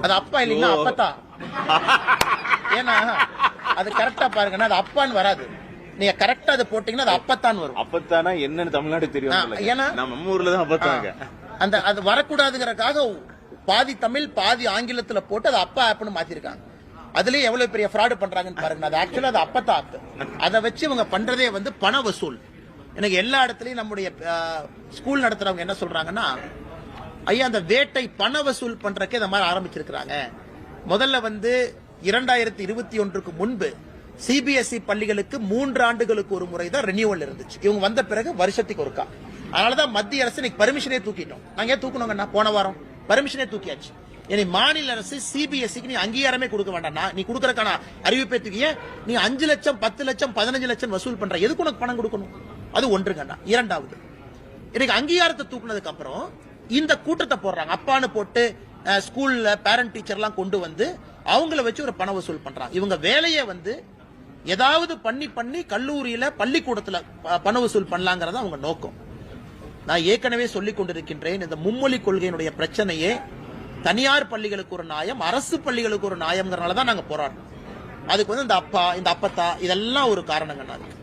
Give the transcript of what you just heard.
அது அப்பா இல்லைன்னா அப்பத்தா. ஏன்னா அது கரெக்டா பாருங்கன்னா அது அப்பான்னு வராது. நீங்க கரெக்டா அது போட்டீங்கன்னா அது அப்பத்தான் வரும். அப்பத்தானா என்னன்னு தமிழ்நாடு தெரியும். ஏன்னா- நம்ம ஊர்ல தான் அப்பத்தாங்க அந்த அது வரக்கூடாதுங்கறக்காக பாதி தமிழ் பாதி ஆங்கிலத்துல போட்டு அது அப்பா ஆப்னு மாத்திருக்காங்க. அதுலயே எவ்வளவு பெரிய ஃப்ராடு பண்றாங்கன்னு பாருங்க. அது ஆக்சுவலா அது அப்பத்தா ஆப் அதை வச்சு இவங்க பண்றதே வந்து பண வசூல். எனக்கு எல்லா இடத்துலயும் நம்முடைய ஸ்கூல் நடத்துறவங்க என்ன சொல்றாங்கன்னா ஐயா அந்த வேட்டை பண வசூல் பண்றதுக்கு இந்த மாதிரி ஆரம்பிச்சிருக்கிறாங்க. முதல்ல வந்து இரண்டாயிரத்தி இருபத்தி ஒன்றுக்கு முன்பு சிபிஎஸ்இ பள்ளிகளுக்கு மூன்று ஆண்டுகளுக்கு ஒரு முறை தான் ரெனியூவல் இருந்துச்சு. இவங்க வந்த பிறகு வருஷத்துக்கு ஒருக்கா. அதனாலதான் மத்திய அரசு இன்னைக்கு பர்மிஷனே தூக்கிட்டோம். நாங்க ஏன் தூக்கணுங்கண்ணா போன வாரம் பர்மிஷனே தூக்கியாச்சு. இனி மாநில அரசு சிபிஎஸ்சிக்கு நீ அங்கீகாரமே கொடுக்க வேண்டாம். நீ கொடுக்கறக்கான அறிவிப்பை தூக்கிய நீ அஞ்சு லட்சம் பத்து லட்சம் பதினஞ்சு லட்சம் வசூல் பண்ற. எதுக்கு உனக்கு பணம் கொடுக்கணும்? அது ஒன்றுங்கண்ணா இரண்டாவது. இன்னைக்கு அங்கீகாரத்தை தூக்குனதுக்கு அப்புறம் இந்த கூட்டத்தை போடுறாங்க. அப்பான்னு போட்டு ஸ்கூல்ல பேரண்ட் டீச்சர்லாம் கொண்டு வந்து அவங்கள வச்சு ஒரு பண வசூல் பண்றாங்க. இவங்க வேலையை வந்து ஏதாவது பண்ணி பண்ணி கல்லூரியில பள்ளிக்கூடத்துல பண வசூல் பண்ணலாங்கிறத அவங்க நோக்கம். நான் ஏற்கனவே சொல்லிக் கொண்டிருக்கின்றேன் இந்த மும்மொழி கொள்கையினுடைய பிரச்சனையே தனியார் பள்ளிகளுக்கு ஒரு நியாயம் அரசு பள்ளிகளுக்கு ஒரு நாயம்ங்கிறனால தான் நாங்க போராடுறோம். அதுக்கு வந்து இந்த அப்பா இந்த அப்பத்தா இதெல்லாம் ஒரு காரணங்கள் இருக்கு